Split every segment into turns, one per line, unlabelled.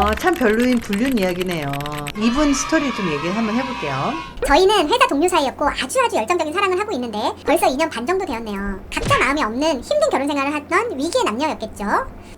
어, 참 별로인 불륜 이야기네요. 이분 스토리 좀 얘기 한번 해볼게요.
저희는 회사 동료 사이였고 아주 아주 열정적인 사랑을 하고 있는데 벌써 2년 반 정도 되었네요. 각자 마음이 없는 힘든 결혼 생활을 하던 위기의 남녀였겠죠.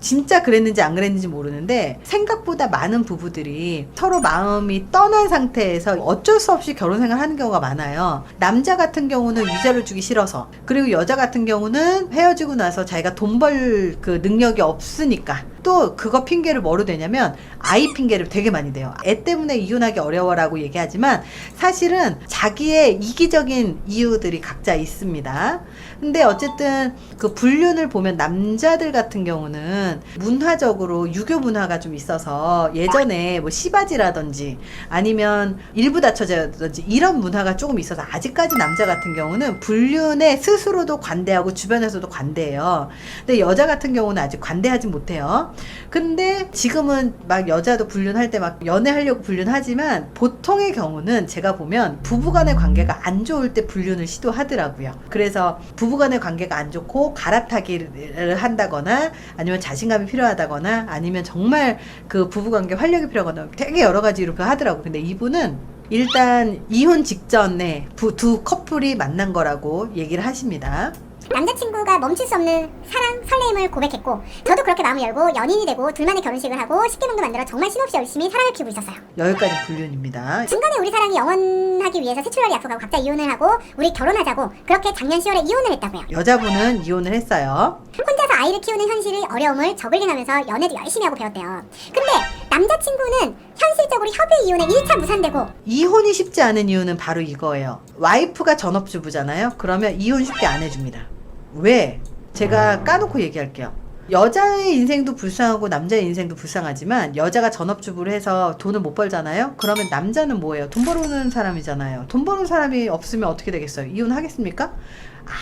진짜 그랬는지 안 그랬는지 모르는데 생각보다 많은 부부들이 서로 마음이 떠난 상태에서 어쩔 수 없이 결혼 생활 하는 경우가 많아요. 남자 같은 경우는 위자료 주기 싫어서 그리고 여자 같은 경우는 헤어지고 나서 자기가 돈 벌 그 능력이 없으니까 또 그거 핑계를 뭐로 대냐면 아이 핑계를 되게 많이 대요. 애 때문에 이혼하기 어려워라고 얘기하지만 사실은 자기의 이기적인 이유들이 각자 있습니다. 근데 어쨌든 그 불륜을 보면 남자들 같은 경우는 문화적으로 유교 문화가 좀 있어서 예전에 뭐 시바지라든지 아니면 일부 다처제라든지 이런 문화가 조금 있어서 아직까지 남자 같은 경우는 불륜에 스스로도 관대하고 주변에서도 관대해요. 근데 여자 같은 경우는 아직 관대하지 못해요. 근데 지금은 막 여자도 불륜할 때 막 연애하려고 불륜하지만 보통의 경우는 제가 보면 부부간의 관계가 안 좋을 때 불륜을 시도하더라고요. 그래서 부부간의 관계가 안 좋고 갈아타기를 한다거나 아니면 자신감이 필요하다거나 아니면 정말 그 부부관계 활력이 필요하거나 되게 여러 가지로 그 하더라고요. 근데 이분은 일단 이혼 직전에 부- 두 커플이 만난 거라고 얘기를 하십니다.
남자친구가 멈출 수 없는 사랑, 설레임을 고백했고 저도 그렇게 마음을 열고 연인이 되고 둘만의 결혼식을 하고 식기명도 만들어 정말 신없이 열심히 사랑을 키우고 있었어요.
여기까지 불륜입니다.
중간에 우리 사랑이 영원하기 위해서 세출날이 약속하고 각자 이혼을 하고 우리 결혼하자고 그렇게 작년 10월에 이혼을 했다고요.
여자분은 이혼을 했어요.
혼자서 아이를 키우는 현실의 어려움을 저글링하면서 연애도 열심히 하고 배웠대요. 근데 남자친구는 현실적으로 협의 이혼에 1차 무산되고
이혼이 쉽지 않은 이유는 바로 이거예요. 와이프가 전업주부잖아요. 그러면 이혼 쉽게 안 해줍니다. 왜? 제가 까놓고 얘기할게요. 여자의 인생도 불쌍하고 남자의 인생도 불쌍하지만 여자가 전업주부를 해서 돈을 못 벌잖아요. 그러면 남자는 뭐예요? 돈 벌어오는 사람이잖아요. 돈 버는 사람이 없으면 어떻게 되겠어요? 이혼하겠습니까?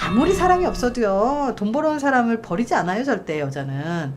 아무리 사랑이 없어도요. 돈 벌어오는 사람을 버리지 않아요, 절대 여자는.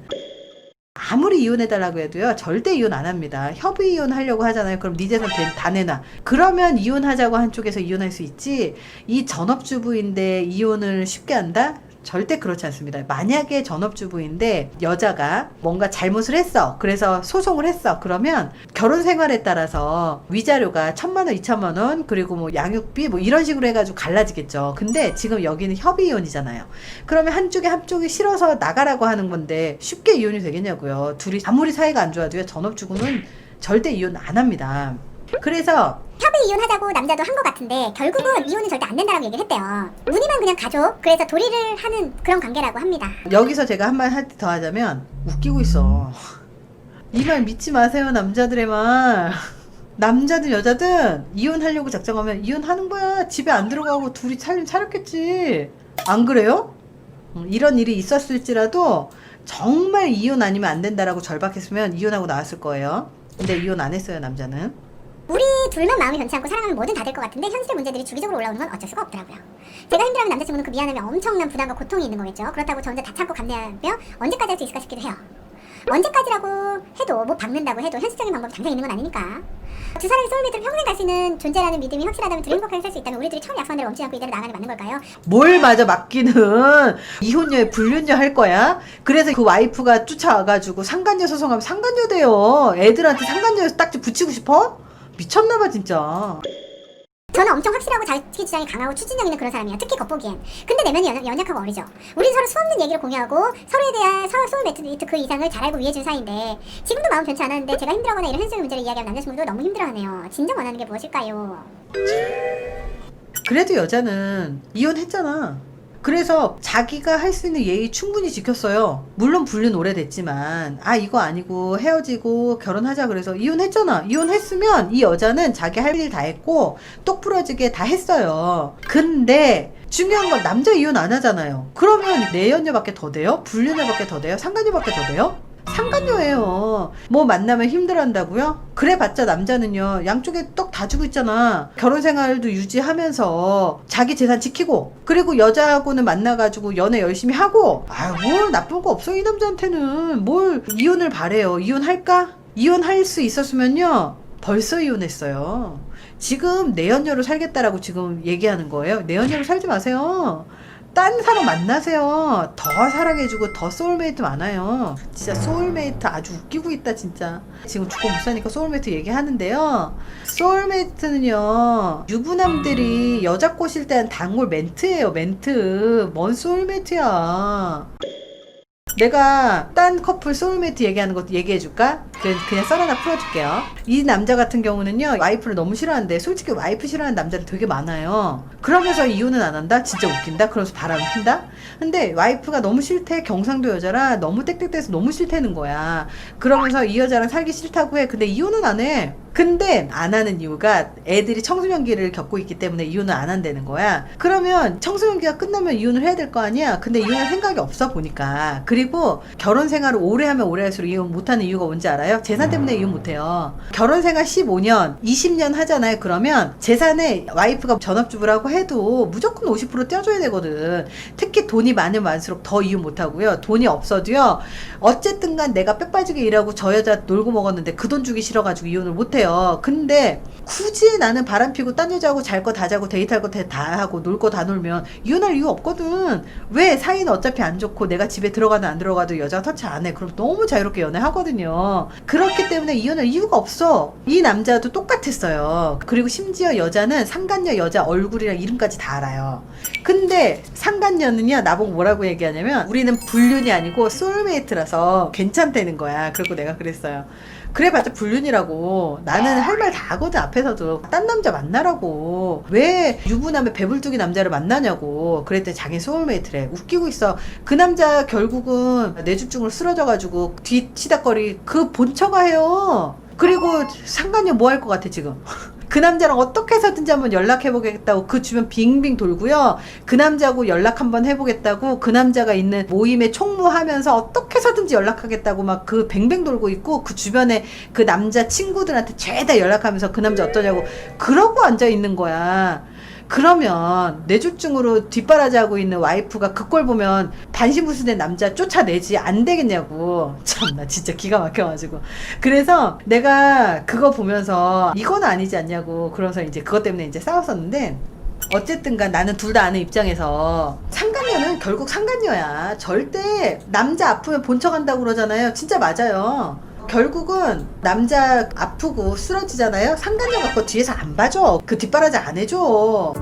아무리 이혼해달라고 해도요 절대 이혼 안 합니다. 협의 이혼 하려고 하잖아요. 그럼 네 재산 대- 다 내놔. 그러면 이혼하자고 한쪽에서 이혼할 수 있지 이 전업주부인데 이혼을 쉽게 한다? 절대 그렇지 않습니다. 만약에 전업주부인데 여자가 뭔가 잘못을 했어. 그래서 소송을 했어. 그러면 결혼 생활에 따라서 위자료가 천만 원, 이천만 원, 그리고 뭐 양육비 뭐 이런 식으로 해가지고 갈라지겠죠. 근데 지금 여기는 협의 이혼이잖아요. 그러면 한쪽에 한쪽이 싫어서 나가라고 하는 건데 쉽게 이혼이 되겠냐고요. 둘이 아무리 사이가 안 좋아도요. 전업주부는 절대 이혼 안 합니다. 그래서
협의 이혼하자고 남자도 한 것 같은데 결국은 이혼은 절대 안 된다라고 얘기를 했대요. 무늬만 그냥 가족 그래서 도리를 하는 그런 관계라고 합니다.
여기서 제가 한말더 하자면 웃기고 있어. 이 말 믿지 마세요 남자들의 말. 남자든 여자든 이혼하려고 작정하면 이혼하는 거야. 집에 안 들어가고 둘이 살림 차렸겠지. 안 그래요? 음, 이런 일이 있었을지라도 정말 이혼 아니면 안 된다라고 절박했으면 이혼하고 나왔을 거예요. 근데 이혼 안 했어요 남자는.
우리 둘만 마음이 변치 않고 사랑하면 뭐든 다 될 것 같은데 현실의 문제들이 주기적으로 올라오는 건 어쩔 수가 없더라고요. 제가 힘들어하면 남자친구는 그 미안함에 엄청난 부담과 고통이 있는 거겠죠. 그렇다고 저 혼자 다 참고 감내하며 언제까지 할 수 있을까 싶기도 해요. 언제까지라고 해도 뭐 박는다고 해도 현실적인 방법이 당장 있는 건 아니니까. 두 사람이 소울메이트로 평생 갈 수 있는 존재라는 믿음이 확실하다면 둘이 행복하게 살 수 있다면 우리들이 처음 약속한 대로 멈추지 않고 이대로 나가는 게 맞는 걸까요?
뭘 마저 맡기는 이혼녀에 불륜녀 할 거야? 그래서 그 와이프가 쫓아와가지고 상간녀 소송하면 상간녀 돼요. 애들한테 상간녀에서 딱지 붙이고 싶어? 미쳤나봐 진짜.
저는 엄청 확실하고 자기 주장이 강하고 추진력 있는 그런 사람이에요. 특히 겉보기엔. 근데 내면이 연, 연약하고 어리죠. 우린 서로 수없는 얘기를 공유하고 서로에 대한 서로 소울메이트 그 이상을 잘 알고 위해준 사이인데 지금도 마음 변치 않았는데 제가 힘들어하거나 이런 현실적인 문제를 이야기하면 남자친구도 너무 힘들어하네요. 진정 원하는 게 무엇일까요?
그래도 여자는 이혼했잖아. 그래서 자기가 할 수 있는 예의 충분히 지켰어요. 물론 불륜 오래됐지만 아 이거 아니고 헤어지고 결혼하자 그래서 이혼했잖아. 이혼했으면 이 여자는 자기 할 일 다 했고 똑부러지게 다 했어요. 근데 중요한 건 남자 이혼 안 하잖아요. 그러면 내연녀밖에 더 돼요? 불륜녀밖에 더 돼요? 상간녀밖에 더 돼요? 상간녀예요. 뭐 만나면 힘들어한다고요? 그래봤자 남자는요 양쪽에 떡 다 주고 있잖아. 결혼 생활도 유지하면서 자기 재산 지키고 그리고 여자하고는 만나가지고 연애 열심히 하고 아뭘 나쁜 거 없어 이 남자한테는 뭘 이혼을 바래요. 이혼할까? 이혼할 수 있었으면요 벌써 이혼했어요. 지금 내연녀로 살겠다라고 지금 얘기하는 거예요. 내연녀로 살지 마세요. 딴 사람 만나세요. 더 사랑해주고 더 소울메이트 많아요. 진짜 소울메이트 아주 웃기고 있다 진짜. 지금 죽고 못 사니까 소울메이트 얘기하는데요. 소울메이트는요 유부남들이 여자 꼬실 때 한 단골 멘트예요 멘트. 뭔 소울메이트야. 내가 딴 커플 소울메이트 얘기하는 것도 얘기해 줄까? 그냥, 그냥 썰 하나 풀어줄게요. 이 남자 같은 경우는요, 와이프를 너무 싫어하는데, 솔직히 와이프 싫어하는 남자들 되게 많아요. 그러면서 이혼은 안 한다? 진짜 웃긴다? 그러면서 바람을 핀다? 근데 와이프가 너무 싫대. 경상도 여자라 너무 땡땡대서 너무 싫다는 거야. 그러면서 이 여자랑 살기 싫다고 해. 근데 이혼은 안 해. 근데 안 하는 이유가 애들이 청소년기를 겪고 있기 때문에 이혼을 안 한다는 거야. 그러면 청소년기가 끝나면 이혼을 해야 될 거 아니야. 근데 이혼할 생각이 없어 보니까. 그리고 결혼 생활을 오래 하면 오래 할수록 이혼 못 하는 이유가 뭔지 알아요? 재산 때문에 이혼 못 해요. 결혼 생활 15년, 20년 하잖아요. 그러면 재산에 와이프가 전업주부라고 해도 무조건 50% 떼어줘야 되거든. 특히 돈이 많으면 많을수록 더 이혼 못 하고요. 돈이 없어도요. 어쨌든 간 내가 빽 빠지게 일하고 저 여자 놀고 먹었는데 그 돈 주기 싫어가지고 이혼을 못 해 요. 근데 굳이 나는 바람 피고 딴 여자하고 잘 거 다 자고 데이트할 거 다 하고 놀 거 다 놀면 이혼할 이유 없거든. 왜 사이는 어차피 안 좋고 내가 집에 들어가든 안 들어가도 여자가 터치 안 해. 그럼 너무 자유롭게 연애하거든요. 그렇기 때문에 이혼할 이유가 없어. 이 남자도 똑같았어요. 그리고 심지어 여자는 상간녀 여자 얼굴이랑 이름까지 다 알아요. 근데 상간녀는요 나보고 뭐라고 얘기하냐면 우리는 불륜이 아니고 소울메이트라서 괜찮다는 거야. 그리고 내가 그랬어요. 그래봤자 불륜이라고. 나는 할 말 다 하거든 앞에서도. 딴 남자 만나라고. 왜 유부남의 배불뚝이 남자를 만나냐고. 그랬더니 자기 소울메이트래. 웃기고 있어. 그 남자 결국은 뇌주증으로 쓰러져가지고 뒤치다거리 그 본처가 해요. 그리고 상관녀 뭐할 것 같아 지금 그 남자랑 어떻게 해서든지 한번 연락해보겠다고 그 주변 빙빙 돌고요. 그 남자하고 연락 한번 해보겠다고 그 남자가 있는 모임에 총무하면서 어떻게 해서든지 연락하겠다고 막 그 뱅뱅 돌고 있고 그 주변에 그 남자 친구들한테 죄다 연락하면서 그 남자 어떠냐고 그러고 앉아 있는 거야. 그러면 뇌졸중으로 뒷바라지하고 있는 와이프가 그 꼴 보면 반신부수된 남자 쫓아내지 안 되겠냐고. 참나 진짜 기가 막혀가지고. 그래서 내가 그거 보면서 이건 아니지 않냐고 그러면서 이제 그것 때문에 이제 싸웠었는데 어쨌든간 나는 둘 다 아는 입장에서 상간녀는 결국 상간녀야. 절대 남자 아프면 본척한다고 그러잖아요. 진짜 맞아요 결국은 남자 아프고 쓰러지잖아요. 상간녀 갖고 뒤에서 안 봐줘. 그 뒷바라지 안 해줘